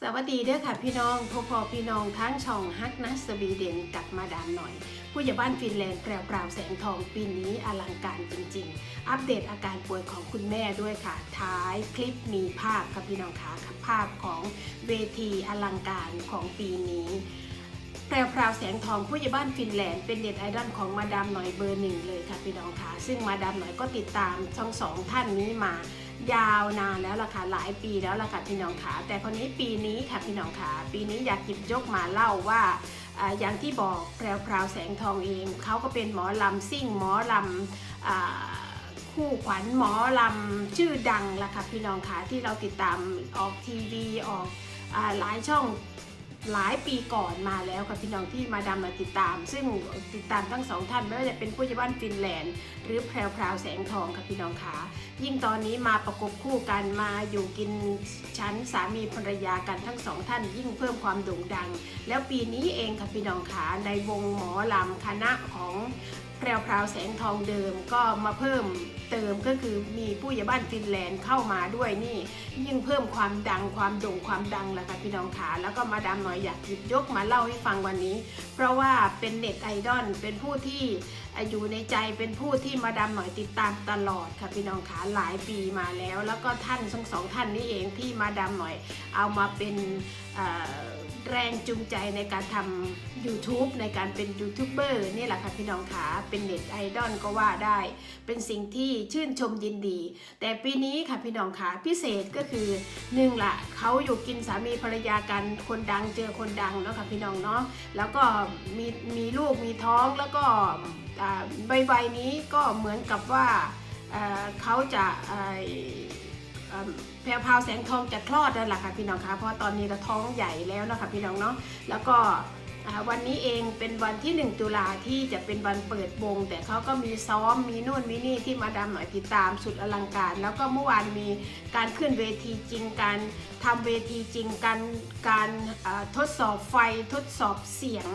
สวัสดีเด้อค่ะพี่น้องพอพอพี่น้องทั้งช่องฮักนัสวีเดนกับมาดามหน่อย ผู้ใหญ่บ้านฟินแลนด์แปรวปราวแสงทองปีนี้อลังการจริง ๆ อัปเดตอาการป่วยของคุณแม่ด้วยค่ะ ท้ายคลิปมีภาพค่ะพี่น้องคะค่ะภาพของเวทีอลังการของปีนี้แพรวพราวแสงทองผู้ใหญ่บ้านฟินแลนด์เป็นเด็ดไอดอลของมาดามหน่อยเบอร์หนึ่งเลยค่ะพี่น้องคะซึ่งมาดามหน่อยก็ติดตามทั้งสองท่านนี้มา ยาวนานแล้วล่ะค่ะหลายปีแล้วล่ะค่ะพี่น้องขาแต่คนนี้ปีนี้ค่ะพี่น้องขาปีนี้อยากหยิบยกมาเล่าว่าอย่างที่บอกแพรวพราวแสงทองเองเขาก็เป็นหมอลำซิ่งหมอลำอคู่ขวัญหมอลำชื่อดังล่ะค่ะพี่น้องขาที่เราติดตามออกทีวีออกอหลายช่อง หลายปีก่อนมาแล้วค่ะพี่น้องที่มาดามมาติดตาม ซึ่งติดตามทั้งสองท่านไม่ว่าจะเป็นผู้ใหญ่บ้านฟินแลนด์ หรือแพรวพราวแสงทองค่ะพี่น้องขายิ่งตอนนี้มาประกบคู่กันมาอยู่กินชั้นสามีภรรยากันทั้งสองท่าน ยิ่งเพิ่มความโด่งดัง แล้วปีนี้เองค่ะพี่น้องขาในวงหมอลำคณะของ แพรวพราวแสงทองเดิมก็มาเพิ่มเติมก็คือมีผู้ใหญ่บ้านฟินแลนด์เข้ามาด้วยนี่ ยิ่งเพิ่มความดังความโด่งความดังแหละค่ะพี่น้องขาแล้วก็มาดามหน่อยอยากหยิบยกมาเล่าให้ฟังวันนี้ เพราะว่าเป็นเน็ตไอดอลเป็นผู้ที่อยู่ในใจเป็นผู้ที่มาดามหน่อยติดตามตลอดค่ะพี่น้องขาหลายปีมาแล้ว แล้วก็ท่านทั้งสองท่านนี้เองที่มาดามหน่อยเอามาเป็นอ่อ แรงจูงใจในการทำ YouTube ในการเป็นยูทูบเบอร์นี่แหละค่ะพี่น้องขาเป็นเน็ตไอดอลก็ว่าได้ เป็นสิ่งที่ชื่นชมยินดี แต่ปีนี้ค่ะพี่น้องขาพิเศษก็คือหนึ่งละเขาอยู่กินสามีภรรยากันคนดังเจอคนดังเนาะค่ะพี่น้องเนาะแล้วก็มีมีลูกมีท้องแล้วก็ใบใบนี้ก็เหมือนกับว่าเขาจะ แพรวพาวแสงทองจะคลอดนั่นแหละค่ะพี่น้องคะเพราะตอนนี้เราท้องใหญ่แล้วนะคะพี่น้องเนาะแล้วก็วันนี้เองเป็นวันที่ 1 ตุลาที่จะเป็นวันเปิดวง แต่เขาก็มีซ้อมมีนู่นมีนี่ที่มาดามหน่อยติดตามสุดอลังการ แล้วก็เมื่อวานมีการขึ้นเวทีจริงการทำเวทีจริงการการทดสอบไฟทดสอบเสียง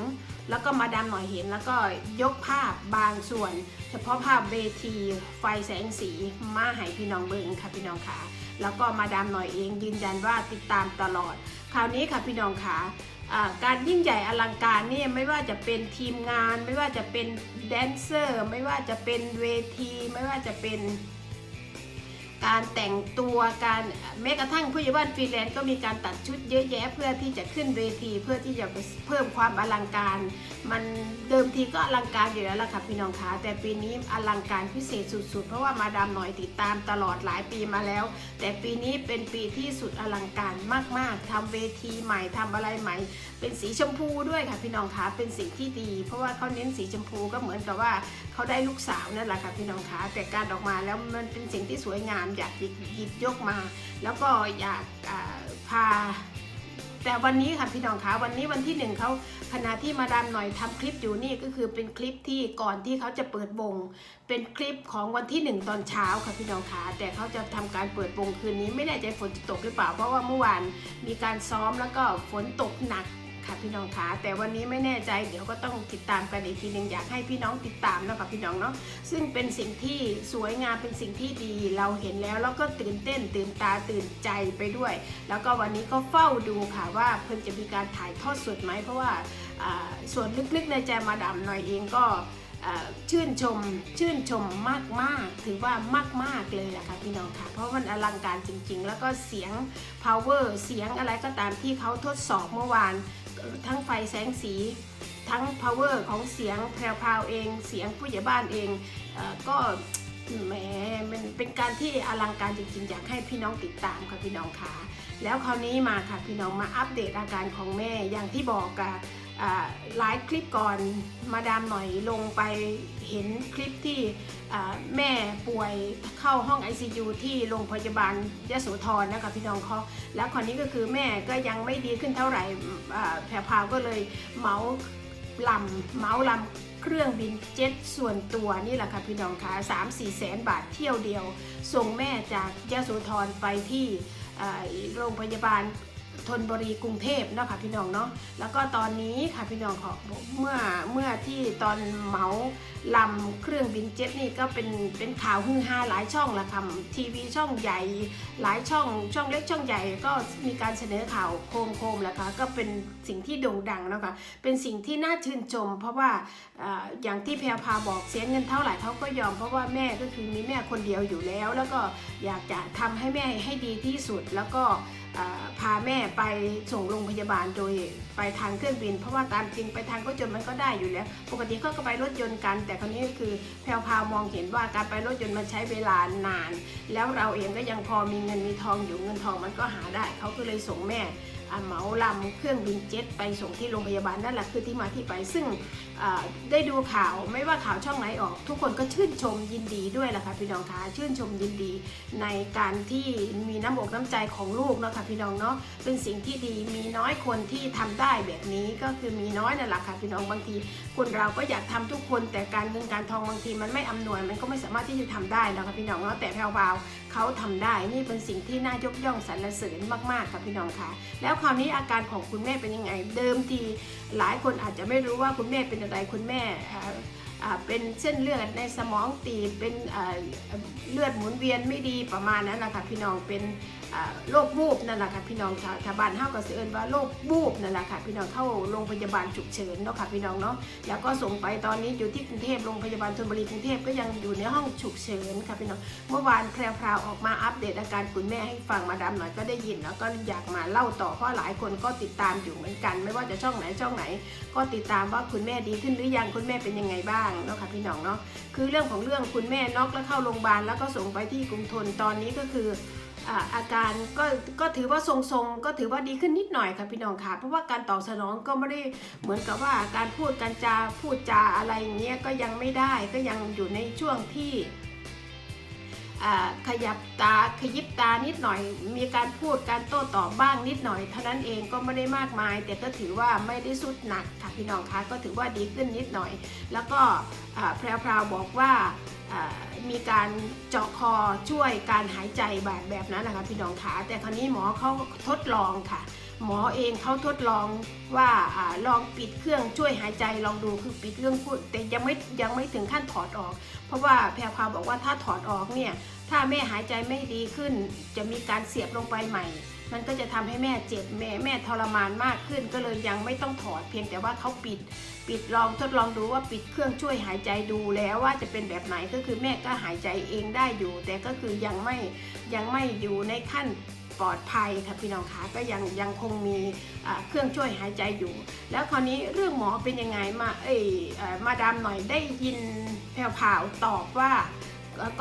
แล้วก็มาดามหน่อยเห็นแล้วก็ยกภาพบางส่วน เฉพาะภาพเวทีไฟแสงสีมาให้พี่น้องเบิงค่ะพี่น้องขา แล้วก็มาดามหน่อยเองยืนยันว่าติดตามตลอด คราวนี้ค่ะพี่น้องขาการยิ่งใหญ่อลังการนี่ไม่ว่าจะเป็นทีมงาน ไม่ว่าจะเป็นแดนเซอร์ ไม่ว่าจะเป็นเวที ไม่ว่าจะเป็น การแต่งตัวการแม้กระทั่งผู้ใหญ่บ้านฟรีแลนซ์ก็มีการตัดชุดเยอะแยะเพื่อที่จะขึ้นเวทีเพื่อที่จะเพิ่มความอลังการ มันเดิมทีก็อลังการอยู่แล้วล่ะค่ะพี่น้องคะแต่ปีนี้อลังการพิเศษสุดๆ เพราะว่ามาดามหน่อยติดตามตลอดหลายปีมาแล้ว แต่ปีนี้เป็นปีที่สุดอลังการมากๆทำเวทีใหม่ทำอะไรใหม่ เป็นสีชมพูด้วยค่ะพี่น้องคะเป็นสิ่งที่ดี เพราะว่าเขาเน้นสีชมพูก็เหมือนกับว่าเขาได้ลูกสาวนั่นแหละค่ะพี่น้องคะแต่การออกมาแล้วมันเป็นสิ่งที่สวยงามอยากหยิบยกมา แล้วก็อยากพาแต่วันนี้ค่ะพี่น้องคะวันนี้วันที่หนึ่งเขาขณะที่มาดามหน่อยทำคลิปอยู่นี่ก็คือเป็นคลิปที่ก่อนที่เขาจะเปิดวงเป็นคลิปของวันที่หนึ่งตอนเช้าค่ะพี่น้องคะแต่เขาจะทำการเปิดวงคืนนี้ไม่แน่ใจฝนจะตกหรือเปล่า เพราะว่าเมื่อวานมีการซ้อมแล้วก็ฝนตกหนัก ค่ะพี่น้องคะแต่วันนี้ไม่แน่ใจเดี๋ยวก็ต้องติดตามกันอีกทีหนึ่งอยากให้พี่น้องติดตามนะคะพี่น้องเนาะซึ่งเป็นสิ่งที่สวยงามเป็นสิ่งที่ดีเราเห็นแล้วแล้วก็ตื่นเต้นตื่นตาตื่นใจไปด้วย แล้วก็วันนี้ก็เฝ้าดูค่ะว่าเพิ่นจะมีการถ่ายทอดสดไหมเพราะว่าส่วนลึกๆในใจมาดามหน่อยเองก็ ชื่นชมชื่นชมมากๆถือว่ามากๆเลยละค่ะพี่น้องค่ะ เพราะมันอลังการจริง ๆ แล้วก็เสียง power เสียงอะไรก็ตามที่เขาทดสอบเมื่อวาน ทั้งไฟแสงสี ทั้ง power ของเสียงแพรวๆเอง เสียงผู้ใหญ่บ้านเองอก็แหมมันเป็นการที่อลังการจริง ๆ อยากให้พี่น้องติดตามค่ะพี่น้องค่ะ แล้วคราวนี้มาค่ะพี่น้องมาอัปเดตอาการของแม่อย่างที่บอกอะอ่าหลายคลิปก่อนมาดามหน่อยลงไปเห็นคลิปที่แม่ป่วยเข้าห้อง ICU ที่โรงพยาบาลยโสธรนะคะพี่น้องเขาแล้วคราวนี้ก็คือแม่ก็ยังไม่ดีขึ้นเท่าไหร่แพรพาวก็เลยเมาลำเมาลำเครื่องบินเจ็ตส่วนตัวนี่แหละค่ะพี่น้องคะสามสี่แสนบาทเที่ยวเดียว ส่งแม่จากยะโสธรไปที่ โรงพยาบาล ธนบุรีกรุงเทพเนาะค่ะพี่น้องเนาะแล้วก็ตอนนี้ค่ะพี่น้องขอเมื่อเมื่อที่ตอนเหมาลำเครื่องบินเจ็ตนี่ก็เป็นเป็นข่าวฮือฮาหลายช่องละค่ะทีวีช่องใหญ่ หลายช่องช่องเล็กช่องใหญ่ ก็มีการเสนอข่าวโคมโคมๆแล้วค่ะก็เป็นสิ่งที่โด่งดังเนาะค่ะเป็นสิ่งที่น่าชื่นชม เพราะว่าออย่างที่แพรพาบอกเสียเงินเท่าไหร่เขาก็ยอมเพราะว่าแม่ก็คือมีแม่คนเดียวอยู่แล้ว แล้วก็อยากจะทำให้แม่ให้ดีที่สุดแล้วก็พาแม่ไปส่งโรงพยาบาลโดยไปทางเครื่องบิน เพราะว่าตามจริงไปทางรถยนต์มันก็ได้อยู่แล้ว ปกติเขาก็ไปรถยนต์กัน แต่คราวนี้คือแพรพามองเห็นว่าการไปรถยนต์มันใช้เวลานาน แล้วเราเองก็ยังพอมีเงินมีทองอยู่เงินทองมันก็หาได้เขาก็เลยส่งแม่ เหมาลำเครื่องบินเจ็ตไปส่งที่โรงพยาบาลนั่นแหละคือที่มาที่ไป ซึ่งได้ดูข่าวไม่ว่าข่าวช่องไหนออก ทุกคนก็ชื่นชมยินดีด้วยแหละค่ะพี่น้องคะชื่นชมยินดี ในการที่มีน้ำอกน้ำใจของลูกเนาะค่ะพี่น้องเนาะเป็นสิ่งที่ดีมีน้อยคนที่ทำได้แบบนี้ก็คือมีน้อยนั่นแหละค่ะพี่น้องบางที คนเราก็อยากทำทุกคนแต่การเงินการทองบางทีมันไม่อำนวยมันก็ไม่สามารถที่จะทำได้นะคะพี่น้องเนาะแต่แพรวาวเขาทำได้นี่เป็นสิ่งที่น่ายกย่องสรรเสริญมากๆค่ะพี่น้องคะแล้วคราวนี้อาการของคุณแม่เป็นยังไง เดิมทีหลายคนอาจจะไม่รู้ว่าคุณแม่เป็นอะไรคุณแม่เป็นเส้นเลือดในสมองตีบเป็นเลือดหมุนเวียนไม่ดีประมาณนั้นแหละค่ะพี่น้องเป็น โรคบูบนั่นแหละค่ะพี่น้องชาวบ้านเฮาก็สิเอิ้นว่าโรคบูบนั่นแหละค่ะพี่น้องเข้าโรงพยาบาลฉุกเฉินเนาะค่ะพี่น้องเนาะแล้วก็ส่งไปตอนนี้อยู่ที่กรุงเทพโรงพยาบาลธนบุรีกรุงเทพก็ยังอยู่ในห้องฉุกเฉินค่ะพี่น้องเมื่อวานแพรวๆออกมาอัปเดตอาการคุณแม่ให้ฟังมาดามหน่อยก็ได้ยินแล้วก็อยากมาเล่าต่อเพราะหลายคนก็ติดตามอยู่เหมือนกัน ไม่ว่าจะช่องไหนช่องไหน ก็ติดตามว่าคุณแม่ดีขึ้นหรือยังคุณแม่เป็นยังไงบ้างเนาะค่ะพี่น้องเนาะคือเรื่องของเรื่องคุณแม่น็อกแล้วเข้าโรงพยาบาลแล้วก็ส่งไปที่กรุงทนตอนนี้ก็คือ อาการก็ก็ถือว่าทรงๆ ก็ถือว่าดีขึ้นนิดหน่อยค่ะพี่น้องค่ะ เพราะว่าการตอบสนองก็ไม่ได้เหมือนกับว่าการพูดการจาพูดจาอะไรอย่างเงี้ยก็ยังไม่ได้ก็ยังอยู่ในช่วงที่ขยับตาขยิบตานิดหน่อย มีการพูดการโต้ตอบบ้างนิดหน่อย เท่านั้นเองก็ไม่ได้มากมาย แต่ก็ถือว่าไม่ได้สุดหนักค่ะพี่น้องคะก็ถือว่าดีขึ้นนิดหน่อย แล้วก็แพรวๆบอกว่า มีการเจาะคอช่วยการหายใจแบบแบบนั้นนะคะพี่น้องคะแต่คราวนี้หมอเขาทดลองค่ะ หมอเองเขาทดลองว่าอลองปิดเครื่องช่วยหายใจลองดูคือปิดเครื่องพูดแต่ยังไม่ยังไม่ถึงขั้นถอดออก เพราะว่าแพรพาวบอกว่าถ้าถอดออกเนี่ยถ้าแม่หายใจไม่ดีขึ้น จะมีการเสียบลงไปใหม่ มันก็จะทำให้แม่เจ็บแม่แม่ทรมานมากขึ้น ก็เลยยังไม่ต้องถอดเพียงแต่ว่าเขาปิด ปิดลองทดลองดูว่าปิดเครื่องช่วยหายใจดูแล้วว่าจะเป็นแบบไหนก็คือแม่ก็หายใจเองได้อยู่ แต่ก็คือยังไม่ยังไม่อยู่ในขั้นปลอดภัยค่ะพี่น้องคะก็ยังยังคงมีเครื่องช่วยหายใจอยู่ แล้วคราวนี้เรื่องหมอเป็นยังไงมาเอ้ยมาดามหน่อยได้ยินแผ่วๆตอบว่า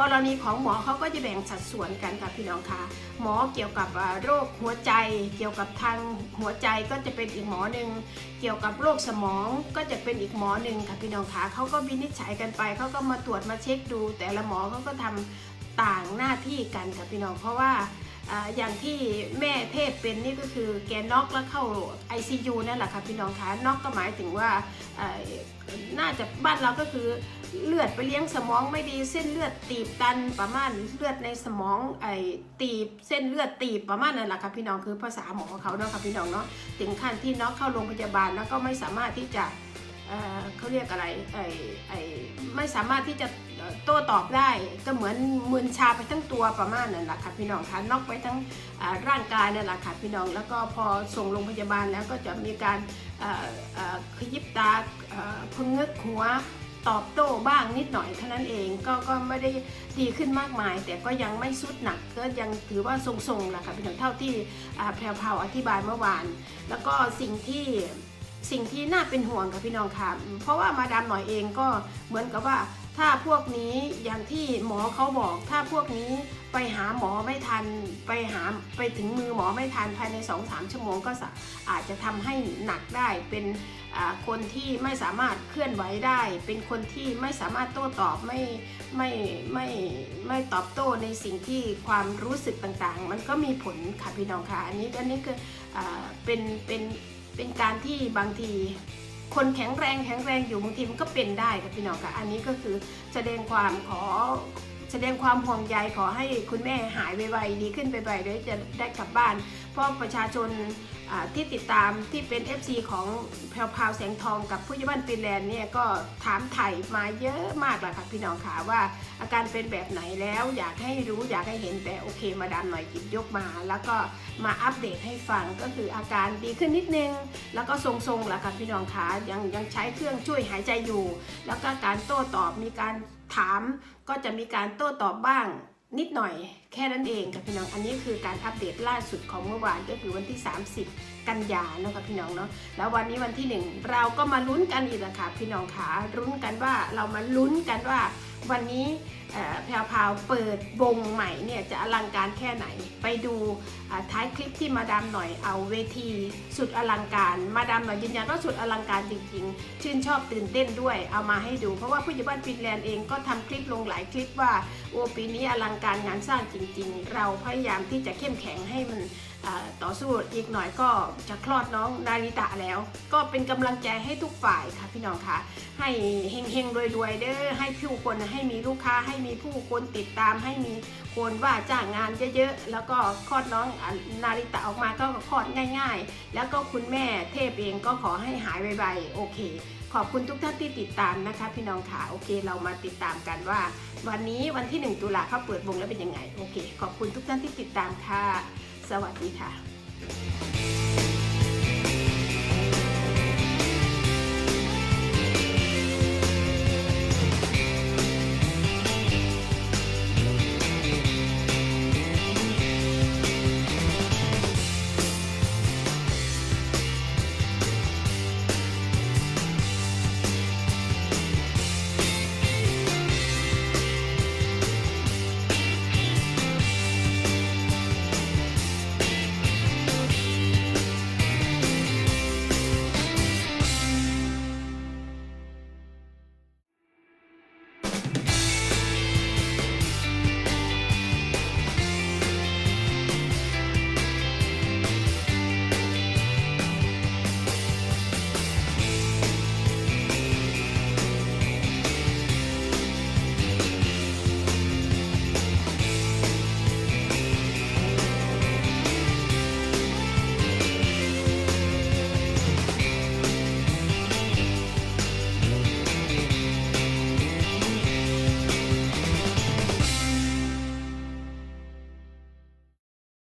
กรณีของหมอเขาก็จะแบ่งสัดส่วนกันค่ะพี่น้องคะหมอเกี่ยวกับโรคหัวใจ เกี่ยวกับทางหัวใจก็จะเป็นอีกหมอหนึ่งเกี่ยวกับโรคสมองก็จะเป็นอีกหมอหนึ่งค่ะพี่น้องคะเขาก็วินิจฉัยกันไปเขาก็มาตรวจมาเช็คดู แต่ละหมอเขาก็ทำต่างหน้าที่กันค่ะพี่น้องเพราะว่าอย่างที่แม่เทพเป็นนี่ก็คือแกน็อกแล้วเข้า ICU นั่นแหละค่ะพี่น้องคะน็อกก็หมายถึงว่าน่าจะบ้านเราก็คือ เลือดไปเลี้ยงสมองไม่ดีเส้นเลือดตีบตันประมาณเลือดในสมองไอ้ตีบเส้นเลือดตีบประมาณนั่นแหละค่ะพี่น้องคือภาษาหมอเขาเนาะค่ะพี่น้องเนาะถึงขั้นที่น็อกเข้าโรงพยาบาลแล้วก็ไม่สามารถที่จะเขาเรียกอะไรไอ้ไอ้ไม่สามารถที่จะโต้ตอบได้ก็เหมือนมึนชาไปทั้งตัวประมาณนั่นแหละค่ะพี่น้องคะน็อกไปทั้งร่างกายนั่นแหละค่ะพี่น้องแล้วก็พอส่งโรงพยาบาลแล้วก็จะมีการขยิบตาเอ่อพงึกหัว ตอบโต้บ้างนิดหน่อยเท่านั้นเองก็ก็ไม่ได้ดีขึ้นมากมาย แต่ก็ยังไม่สุดหนักก็ยังถือว่าทรงๆแหละค่ะเป็นเท่าที่แพรวๆอธิบายเมื่อวาน แล้วก็สิ่งที่สิ่งที่น่าเป็นห่วงค่ะพี่น้องค่ะเพราะว่ามาดามหน่อยเองก็เหมือนกับว่า ถ้าพวกนี้อย่างที่หมอเขาบอก ถ้าพวกนี้ไปหาหมอไม่ทัน ไปหาไปถึงมือหมอไม่ทันภายใน 2-3 ชั่วโมงก็อาจจะทำให้หนักได้เป็นคนที่ไม่สามารถเคลื่อนไหวได้ เป็นคนที่ไม่สามารถโต้ตอบไม่ไม่ไม่ไม่ตอบโต้ในสิ่งที่ความรู้สึกต่างๆ มันก็มีผลค่ะพี่น้องค่ะอันนี้อันนี้คืออเป็นเป็นเป็นการที่บางที คนแข็งแรงแข็งแรงอยู่บางทีมันก็เป็นได้ค่ะพี่น้องค่ะอันนี้ก็คือแสดงความขอแสดงความห่วงใยขอให้คุณแม่หายไวๆดีขึ้นไวๆด้วยจะได้กลับบ้าน พราะประชาชนที่ติดตามที่เป็น FC ของแพรวพาวแสงทองกับผู้ใหญ่บ้านฟินแลนด์เนี่ยก็ถามไถ่มาเยอะมากเลยค่ะพี่น้องค่ะว่าอาการเป็นแบบไหนแล้วอยากให้รู้อยากให้เห็นแต่โอเคมาดามหน่อยจิบยกมา แล้วก็มาอัปเดตให้ฟังก็คืออาการดีขึ้นนิดนึง แล้วก็ทรงๆแหละค่ะพี่น้องค่ะยังยังใช้เครื่องช่วยหายใจอยู่ แล้วก็การโต้ตอบมีการถามก็จะมีการโต้ตอบบ้าง นิดหน่อยแค่นั้นเองค่ะพี่น้อง อันนี้คือการอัปเดตล่าสุดของเมื่อวานก็คือวันที่ 30 กันยาเนาะค่ะพี่น้องเนาะ แล้ววันนี้วันที่หนึ่งเราก็มาลุ้นกันอีกแล้วค่ะพี่น้องขาลุ้นกันว่าเรามาลุ้นกันว่า วันนี้แพรวพาวเปิดวงใหม่เนี่ยจะอลังการแค่ไหน ไปดูท้ายคลิปที่มาดามหน่อยเอาเวทีสุดอลังการ มาดามหน่อยยืนยันว่าสุดอลังการจริงๆ ชื่นชอบตื่นเต้นด้วยเอามาให้ดู เพราะว่าผู้ใหญ่บ้านฟินแลนด์เองก็ทำคลิปลงหลายคลิปว่าโอ้ปีนี้อลังการงานสร้างจริง ๆ เราพยายามที่จะเข้มแข็งให้มัน ต่อสู้อีกหน่อยก็จะคลอดน้องนาริตะแล้ว ก็เป็นกำลังใจให้ทุกฝ่ายค่ะพี่น้องค่ะให้เฮงๆรวยๆเด้อให้ผู้คนให้มีลูกค้าให้มีผู้คนติดตามให้มีคนว่าจ้างงานเยอะๆแล้วก็คลอดน้องนาริตะออกมาก็คลอดง่าย ๆ แล้วก็คุณแม่เทพเองก็ขอให้หายไวๆโอเคขอบคุณทุกท่านที่ติดตามนะคะ พี่น้องค่ะโอเคเรามาติดตามกันว่า วันนี้วันที่ 1 ตุลาเขาเปิดวงแล้วเป็นยังไงโอเค ขอบคุณทุกท่านที่ติดตามค่ะ สวัสดีค่ะ